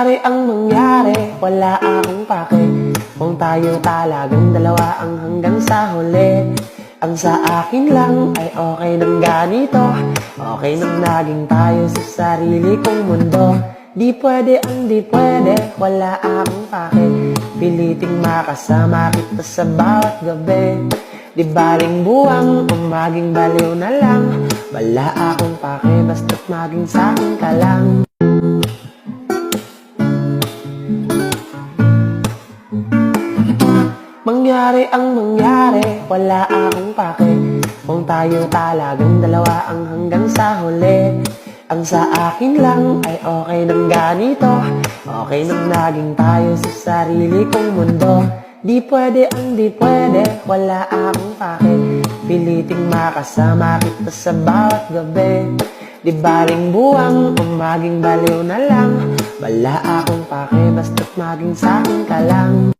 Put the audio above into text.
Mangyari ang mangyari, wala akong pake. Kung tayo talagang dalawa ang hanggang sa huli. Ang sa akin lang ay okay nang ganito. Okay nang naging tayo sa sarili kong mundo. Di pwede ang di pwede, wala akong pake. Piliting makasama kita sa bawat gabi. Di baling buwang kung maging baliw na lang. Wala akong pake. Basta't maging sa'kin ka lang Mangyari ang mangyari, wala akong pake. Kung tayo talagang dalawa ang hanggang sa huli. Ang sa akin lang ay okay nang ganito. Okay nang naging tayo sa sarili kong mundo. Di pwede ang di pwede, wala akong pake. Piliting makasama kita sa bawat gabi. Di baling buwang kung maging baliw na lang. Wala akong pake. Basta't maging sa'kin ka lang